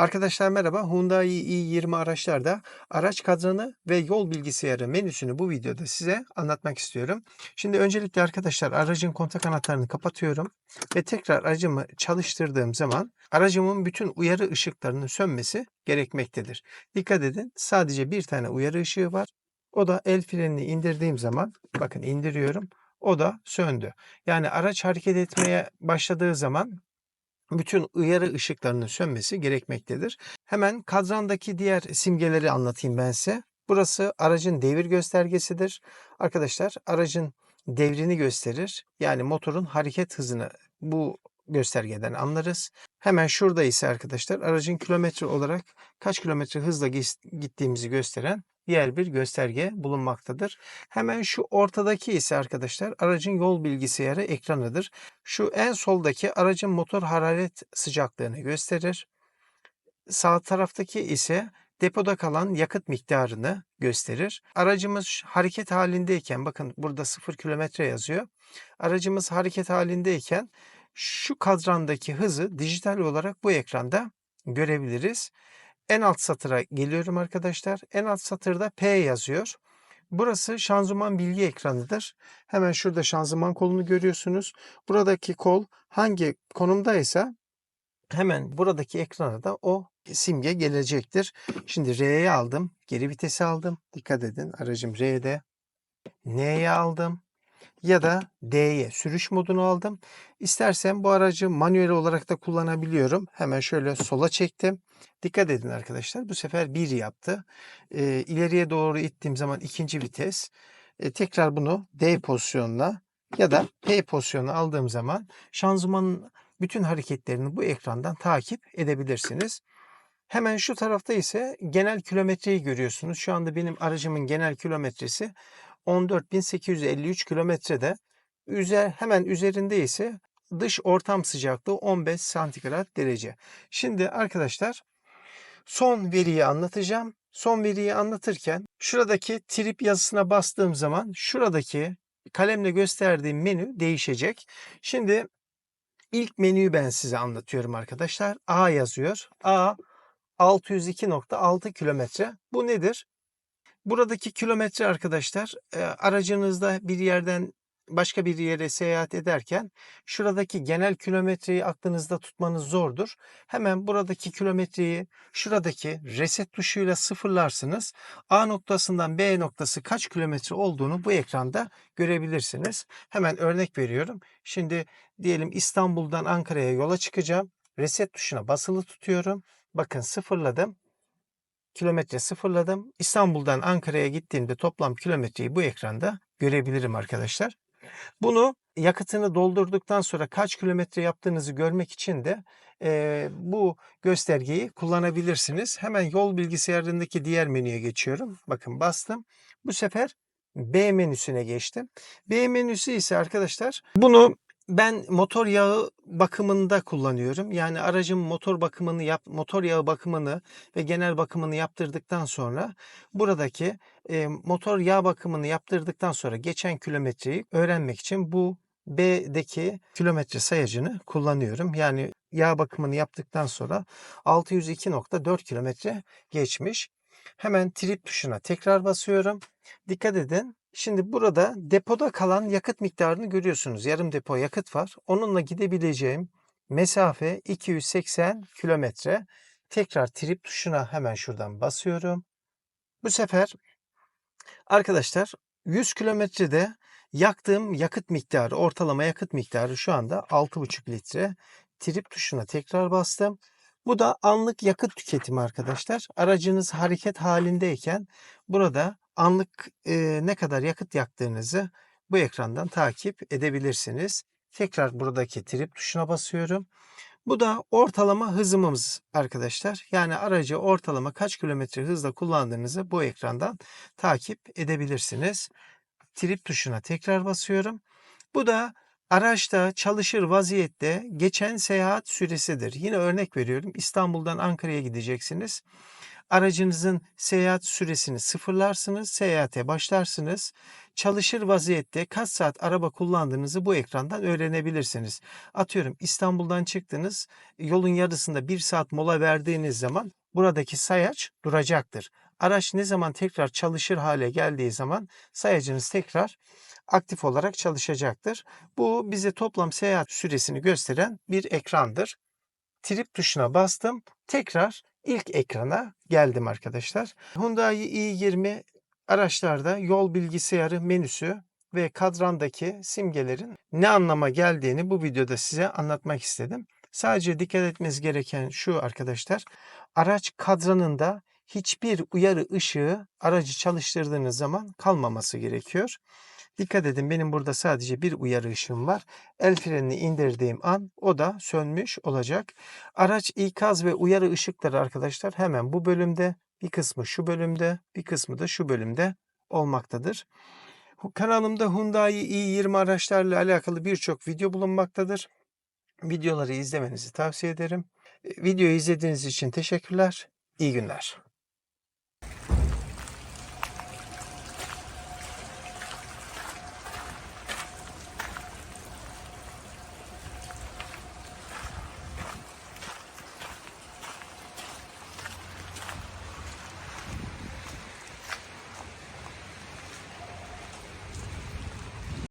Arkadaşlar merhaba. Hyundai i20 araçlarda araç kadranı ve yol bilgisayarı menüsünü bu videoda size anlatmak istiyorum. Şimdi öncelikle arkadaşlar aracın kontak anahtarını kapatıyorum ve tekrar aracımı çalıştırdığım zaman aracımın bütün uyarı ışıklarının sönmesi gerekmektedir. Dikkat edin sadece bir tane uyarı ışığı var. O da el frenini indirdiğim zaman bakın indiriyorum. O da söndü. Yani araç hareket etmeye başladığı zaman bütün uyarı ışıklarının sönmesi gerekmektedir. Hemen kadrandaki diğer simgeleri anlatayım ben size. Burası aracın devir göstergesidir. Arkadaşlar aracın devrini gösterir. Yani motorun hareket hızını bu göstergeden anlarız. Hemen şurada ise arkadaşlar aracın kilometre olarak kaç kilometre hızla gittiğimizi gösteren diğer bir gösterge bulunmaktadır. Hemen şu ortadaki ise arkadaşlar aracın yol bilgisayarı ekranıdır. Şu en soldaki aracın motor hararet sıcaklığını gösterir. Sağ taraftaki ise depoda kalan yakıt miktarını gösterir. Aracımız hareket halindeyken bakın burada 0 kilometre yazıyor. Aracımız hareket halindeyken şu kadrandaki hızı dijital olarak bu ekranda görebiliriz. En alt satıra geliyorum arkadaşlar. En alt satırda P yazıyor. Burası şanzıman bilgi ekranıdır. Hemen şurada şanzıman kolunu görüyorsunuz. Buradaki kol hangi konumdaysa hemen buradaki ekrana da o simge gelecektir. Şimdi R'ye aldım. Geri vitesi aldım. Dikkat edin aracım R'de. N'ye aldım ya da D'ye sürüş modunu aldım. İstersen bu aracı manuel olarak da kullanabiliyorum. Hemen şöyle sola çektim. Dikkat edin arkadaşlar bu sefer 1 yaptı. E, ileriye doğru ittiğim zaman ikinci vites. E, tekrar bunu D pozisyonuna ya da P pozisyonuna aldığım zaman şanzımanın bütün hareketlerini bu ekrandan takip edebilirsiniz. Hemen şu tarafta ise genel kilometreyi görüyorsunuz. Şu anda benim aracımın genel kilometresi 14.853 kilometrede. Üzer, hemen üzerinde ise dış ortam sıcaklığı 15 santigrat derece. Şimdi arkadaşlar son veriyi anlatacağım. Son veriyi anlatırken şuradaki trip yazısına bastığım zaman şuradaki kalemle gösterdiğim menü değişecek. Şimdi ilk menüyü ben size anlatıyorum arkadaşlar. A yazıyor. A 602.6 kilometre. Bu nedir? Buradaki kilometre arkadaşlar aracınızda bir yerden başka bir yere seyahat ederken şuradaki genel kilometreyi aklınızda tutmanız zordur. Hemen buradaki kilometreyi şuradaki reset tuşuyla sıfırlarsınız. A noktasından B noktası kaç kilometre olduğunu bu ekranda görebilirsiniz. Hemen örnek veriyorum. Şimdi diyelim İstanbul'dan Ankara'ya yola çıkacağım. Reset tuşuna basılı tutuyorum. Bakın sıfırladım kilometre sıfırladım. İstanbul'dan Ankara'ya gittiğimde toplam kilometreyi bu ekranda görebilirim arkadaşlar. Bunu yakıtını doldurduktan sonra kaç kilometre yaptığınızı görmek için de e, bu göstergeyi kullanabilirsiniz. Hemen yol bilgisayarındaki diğer menüye geçiyorum. Bakın bastım. Bu sefer B menüsüne geçtim. B menüsü ise arkadaşlar bunu ben motor yağı bakımında kullanıyorum. Yani aracın motor bakımını yap, motor yağı bakımını ve genel bakımını yaptırdıktan sonra buradaki e, motor yağ bakımını yaptırdıktan sonra geçen kilometreyi öğrenmek için bu B'deki kilometre sayacını kullanıyorum. Yani yağ bakımını yaptıktan sonra 602.4 kilometre geçmiş. Hemen trip tuşuna tekrar basıyorum. Dikkat edin Şimdi burada depoda kalan yakıt miktarını görüyorsunuz. Yarım depo yakıt var. Onunla gidebileceğim mesafe 280 kilometre. Tekrar trip tuşuna hemen şuradan basıyorum. Bu sefer arkadaşlar 100 kilometrede yaktığım yakıt miktarı, ortalama yakıt miktarı şu anda 6,5 litre. Trip tuşuna tekrar bastım. Bu da anlık yakıt tüketimi arkadaşlar. Aracınız hareket halindeyken burada anlık e, ne kadar yakıt yaktığınızı bu ekrandan takip edebilirsiniz. Tekrar buradaki trip tuşuna basıyorum. Bu da ortalama hızımız arkadaşlar. Yani aracı ortalama kaç kilometre hızla kullandığınızı bu ekrandan takip edebilirsiniz. Trip tuşuna tekrar basıyorum. Bu da araçta çalışır vaziyette geçen seyahat süresidir. Yine örnek veriyorum. İstanbul'dan Ankara'ya gideceksiniz. Aracınızın seyahat süresini sıfırlarsınız, seyahate başlarsınız. Çalışır vaziyette kaç saat araba kullandığınızı bu ekrandan öğrenebilirsiniz. Atıyorum İstanbul'dan çıktınız, yolun yarısında bir saat mola verdiğiniz zaman buradaki sayaç duracaktır. Araç ne zaman tekrar çalışır hale geldiği zaman sayacınız tekrar aktif olarak çalışacaktır. Bu bize toplam seyahat süresini gösteren bir ekrandır. Trip tuşuna bastım. Tekrar ilk ekrana geldim arkadaşlar. Hyundai i20 araçlarda yol bilgisayarı menüsü ve kadrandaki simgelerin ne anlama geldiğini bu videoda size anlatmak istedim. Sadece dikkat etmeniz gereken şu arkadaşlar. Araç kadranında hiçbir uyarı ışığı aracı çalıştırdığınız zaman kalmaması gerekiyor. Dikkat edin benim burada sadece bir uyarı ışığım var. El frenini indirdiğim an o da sönmüş olacak. Araç ikaz ve uyarı ışıkları arkadaşlar hemen bu bölümde bir kısmı şu bölümde bir kısmı da şu bölümde olmaktadır. Kanalımda Hyundai i20 araçlarla alakalı birçok video bulunmaktadır. Videoları izlemenizi tavsiye ederim. Videoyu izlediğiniz için teşekkürler. İyi günler.